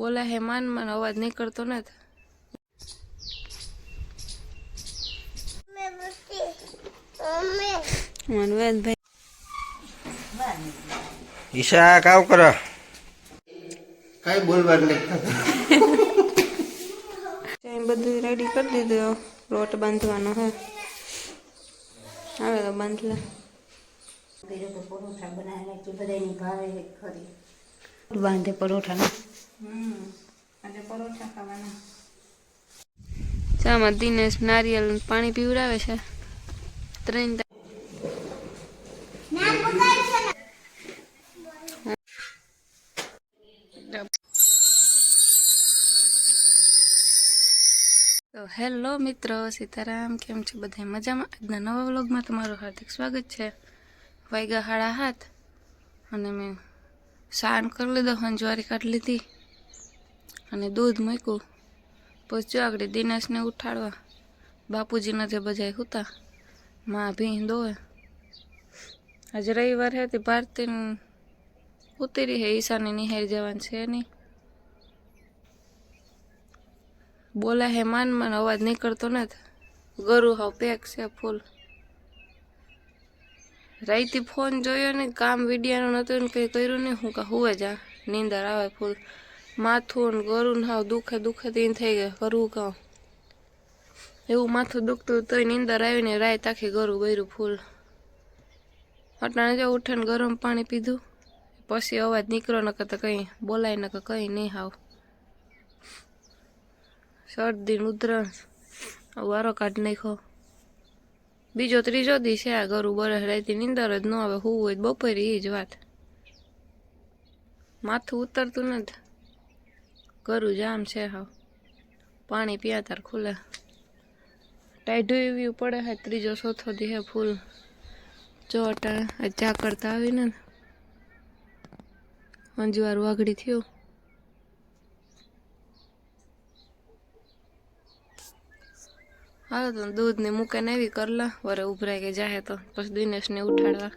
બોલે હે માન માન અવાજ નીકળતો નથી. મનવેદભાઈ. ઈશા કાવ કરો. કઈ બોલવાનું નહીં. બધું રેડી કરી દીધું. લોટ બાંધવાનો હે. આવે તો બાંધ લે બાંધે પરોઠા આજે પરોઠા ખાવાના. ચામાં દિનેશ નારિયેલ પાણી પીવડાવે છે. ત્રણ તો હેલો મિત્રો, સીતારામ, કેમ છે બધા મજામાં? આજના નવા વ્લોગમાં તમારું હાર્દિક સ્વાગત છે. વાઈગા હાડા હાથ અને મેં શાન કરી લીધો, હંજવારી કાઢી લીધી. અને દૂધ મૂક્યું. જો આગળ દિનેશને ઉઠાડવા. બાપુજીના જે બજાય હતા. માં ભીં દોય આજે રવિવાર હે તે ભારતી ઉતરી હે, ઈશાની નિહારી જવાનું છે નહીં. બોલા હે માન માન, અવાજ નીકળતો નથી. ગરુ હાવ પેક છે ફૂલ. રાઈતી ફોન જોયો ને, કામ વિડિયાનું નતું ને કંઈ કર્યું નહીં. હું કા હુવે જા. નીંદર આવે ફૂલ. માથું ને ગરું ને હાવ દુખે દુખે તીન થઈ ગયા કરવું કહું એવું માથું દુખતું તોય નીંદર આવીને રાત આખી ગરું બૈરું ફૂલ. અટાણે જો ઉઠીને ગરમ પાણી પીધું, પછી અવાજ નીકળ્યો નકર તો કંઈ બોલાય નકર કંઈ નહીં હાવ. શરદી ઉધરણ વારો કાઢ નાખ્યો. બીજો ત્રીજો દી છે આ ગરું બરસ, રાતી નીંદર જ ન આવે હું હોય બપોરે એ જ વાત. માથું ઉતરતું નથી. ગરું જામ છે હાવ. પાણી પીયા તાર ખુલે ટાઈઢું એવી પડે હે, ત્રીજો ચોથો દી ફૂલ. જો અટા ચા કરતા આવીને અંજવાર વાઘડી થયું. હાલો તો દૂધ ને મૂકે ને એવી કરલા, વરે ઉભરાય કે જાહે તો. પછી દિનેશ ને ઉઠાડવા.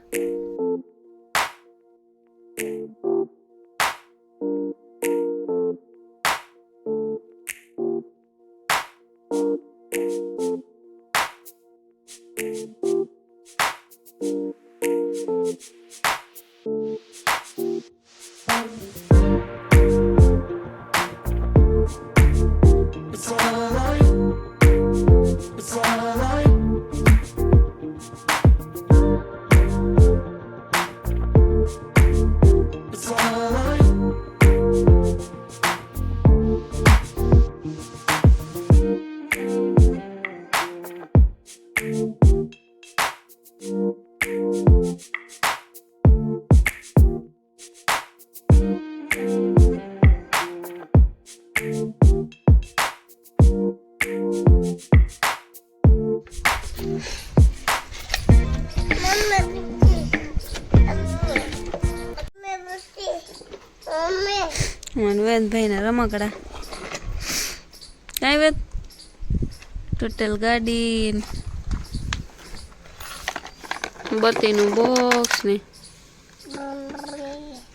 મનવેદભાઈ ના રમકડા કાંઈ વેદ ટોટલ ગાડી ને બત્તીનું બોક્સ ને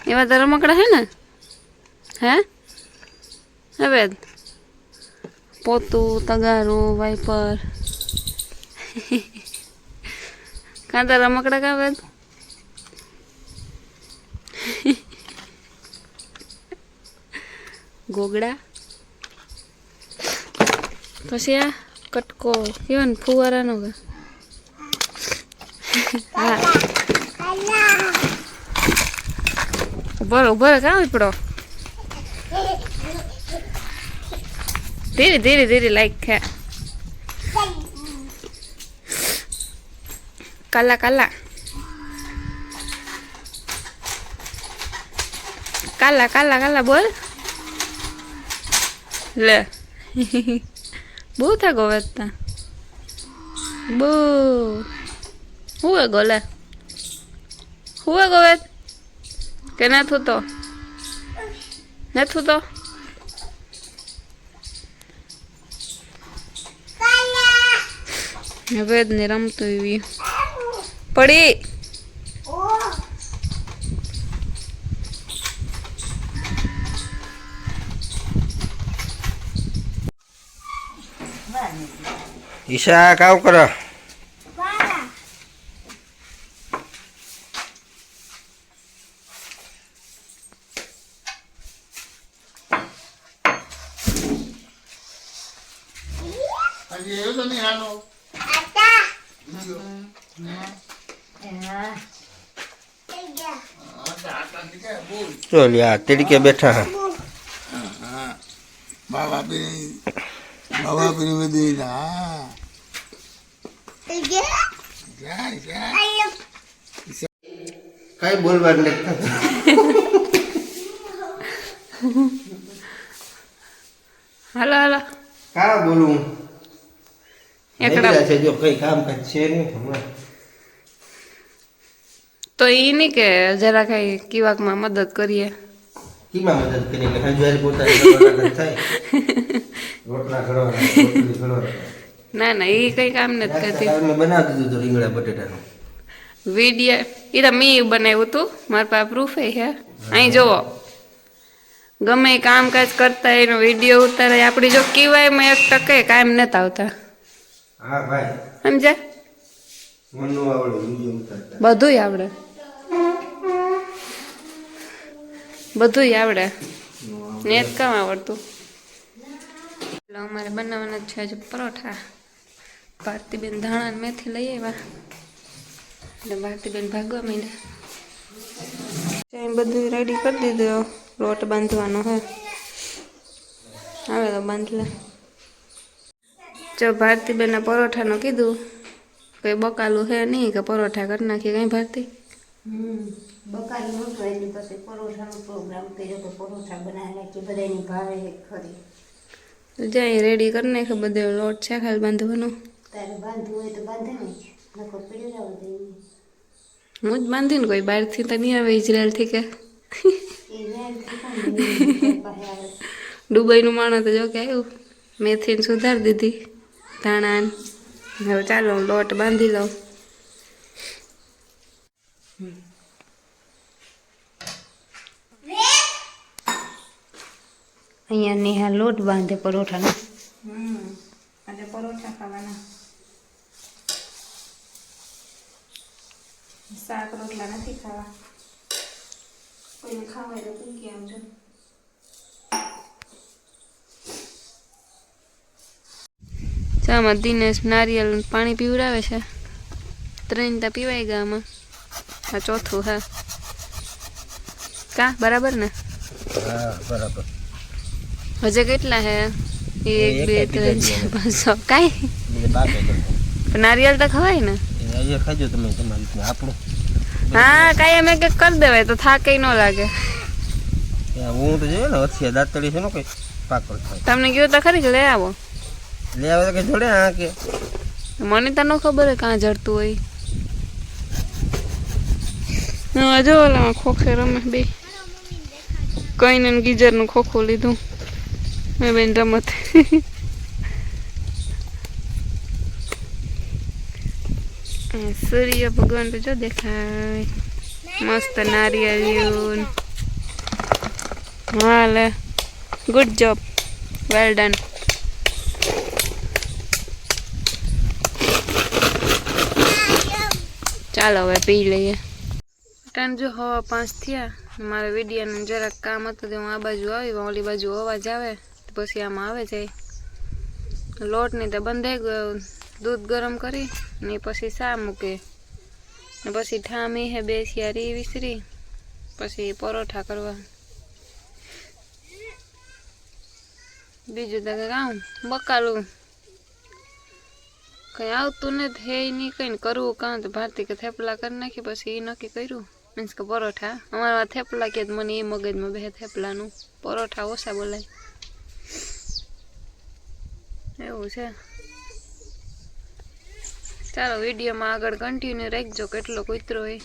એવા તો રમકડા હે ને હે હે વેદ પોતું તગારું વાઇપર કાં તાર રમકડા કા વેદ ગોગડા. પછી આ કટકો કેવો ને, ફુવારાનો હા. ઊભો ઊભો કાં ઉપડો? ધીરે ધીરે ધીરે લાઈક છે. કાલા કાલા. કાલા કાલા કાલા, બોલ. લે. બહુ થાકો વેચતા બહુ. હુએ ગોલે? હુએ ગોવેત કે ના થતો? નથી તો વેદ ને રમતું એવી. પડી. ઈશા કાવ કરો. જો લ્યા તડકે બેઠા હા. બાબા બાબા બધી હા જાય જાય કઈ બોલવાનું નથી. હાલો હાલો. કા બોલું? એકડા છે જો કઈ કામ કાજ છે નહીં હમણાં તો એ નહીં કે જરા કઈ કિવાકમાં મદદ કરીએ? કીમાં મદદ કરી કે હજવારી પોતાની થાય. રોટલા ઘડવાના ના ના એ કઈ કામ નથી કરતી. બનાવી દીધું હતું રીંગણા બટેટાનું. વીડિયો એ તો મેં બનાવ્યું હતું મારા પાસે પ્રૂફ હે. અહીં જુઓ. ગમે કામકાજ કરતા એનો વીડિયો ઉતારે. આપણી જો કીવાયમાં એક ટકે કાયમ નતા આવતા. હા ભાઈ. સમજ્યા બધુંય આવડે. બધુંય આવડે. ને જ કામ આવડતું. એટલે અમારે બનાવવાના છે આજે પરોઠા. ભારતીબેન ધાણા મેથી લઈ આવ્યા. એટલે ભારતીબેન ભાગવા માંડ્યા. એમ બધું રેડી કરી દીધું. લોટ બાંધવાનો હે. હવે તો બાંધલા. જો ભારતીબેનના પરોઠાનું કીધું કંઈ બકાલું હે નહીં કે પરોઠા કરી નાખીએ કઈ ભારતી? બકાલી નહોતું એની પછી પરોઠાનો પ્રોગ્રામ કર્યો તો પરોઠા બનાવી નાખી બધાની ભાવે ખરી. જાય રેડી કરી નાખે બધો લોટ છે ખાલી બાંધવાનો. તારે બાંધવું હોય તો બાંધે ને નકો પડી તો હું જ બાંધીને કોઈ બહારથી તો નહીં આવે ઇઝરાયલથી કે. દુબઈનું માણસ તો જો કે આવ્યું. મેથીને સુધારી દીધી ધાણા ને. હવે ચાલો હું લોટ બાંધી લઉં. અહીંયા નેહા લોટ બાંધે પરોઠાનો. આજે પરોઠા ખાવાના. શાક રોટલા નથી ખાવા. કોઈને ખાવા તો પૂકી આવજો ચામાં દિનેશ નારિયેલ પાણી પીવડાવે છે. ત્રણ તા પીવાય ગયા આમાં. આ ચોથું હા. કા? બરાબર ને? હા બરાબર. હજે કેટલા હે? એક બે ત્રણ ચાર પાંચ છ કાંઈ? નારિયેલ તો ખવાય ને? ખાજો તમે તમારી આપણું. હા કાંઈ અમે કંઈક કરી દેવાય તો થાકે ન લાગે. હું તો જોઈએ ને વચ્ચે દાંતળી છે ને કઈ પાકળ થાય. તમને કહ્યું તો ખરી કે લઈ આવો. લે આવો તો કે જોડે હા કે. મને તો ન ખબર હોય કાં જડતું હોય. હજુ ઓલામાં ખોખે રમે બે. કઈ ને ગીજરનું ખોખું લીધું. મેં બેન રમત. સૂર્ય ભગવાન તો જો દેખાય. મસ્ત નારિયેળ હા લે ગુડ જોબ વેલ ડન ચાલો હવે પી લઈએ. ટાઈમ જો હવા પાંચ થયા. મારા વિડીયાનું જરાક કામ હતું તો હું આ બાજુ આવી, ઓલી બાજુ અવાજ આવે પછી આમાં આવે જાય. લોટની તો બંધાઈ ગયો. દૂધ ગરમ કરી ને પછી શા મૂકે? ને પછી ઠામી હે બે શિયારી વિસરી. પછી પરોઠા કરવા. બીજું તો કામ? બકાલું. કંઈ આવતું નથી હે નહીં કંઈ કરવું કાં તો ભારતી કે થેપલા કરી નાખી પછી એ નક્કી કર્યું. મીન્સ કે પરોઠા. અમારા થેપલા કે મને એ મગજમાં બે થેપલાનું. પરોઠા ઓછા બોલાય. એવું છે. ચાલો વિડીયોમાં આગળ કન્ટિન્યુ રાખજો. કેટલો કૂતરો હોય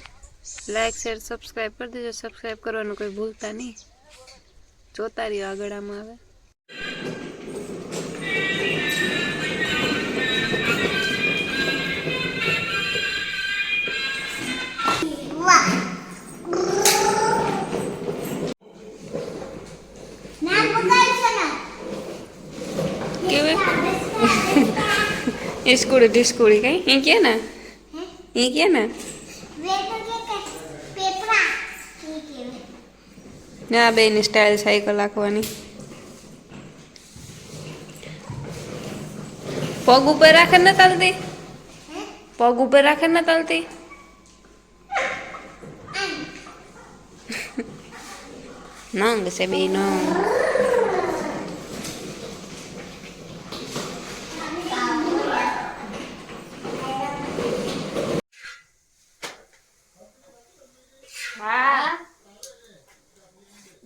લાઈક શેર સબસ્ક્રાઈબ કરી દેજો. સબસ્ક્રાઈબ કરવાનું કોઈ ભૂલતા નહીં. જોતા રહ્યો આગળ આમાં આવે કેવી? ઇસ્કુડી ઢીસ્કુડી કઈ? એ કે ને? એ કે ને? ના બેની સ્ટાઇલ સાયકલ રાખવાની પગ ઉપર રાખે ન ચાલતી પગ ઉપર રાખે ન ચાલતી નંગ છે બે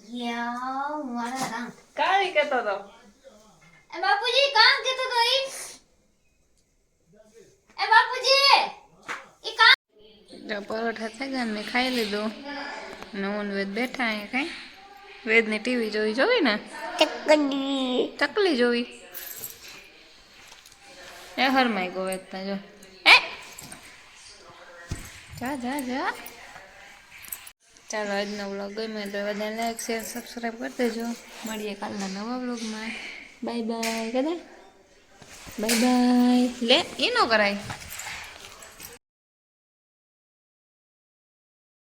યા મારા રામ કાળી કેતો તો એ બાપુજી કામ કેતો તો ઈ એ બાપુજી ઈ કામ પરોઠા થઈ ગયા ને મેં ખાઈ લીધું અને હું ને વેદ બેઠા અહીંયા કઈ વેદની ટીવી જોઈ જોઈ ને તકલી જોવી એ હરમાઈ ગો વેદતા જો એ જા જા જા ચાલો, આજનો વ્લોગ ગમ્યો તો બધા લાઈક શેર સબસ્ક્રાઈબ કરી દેજો. મળીએ કાલના નવા વ્લોગમાં બાય બાય કદા બાય બાય લે એ ન કરાય.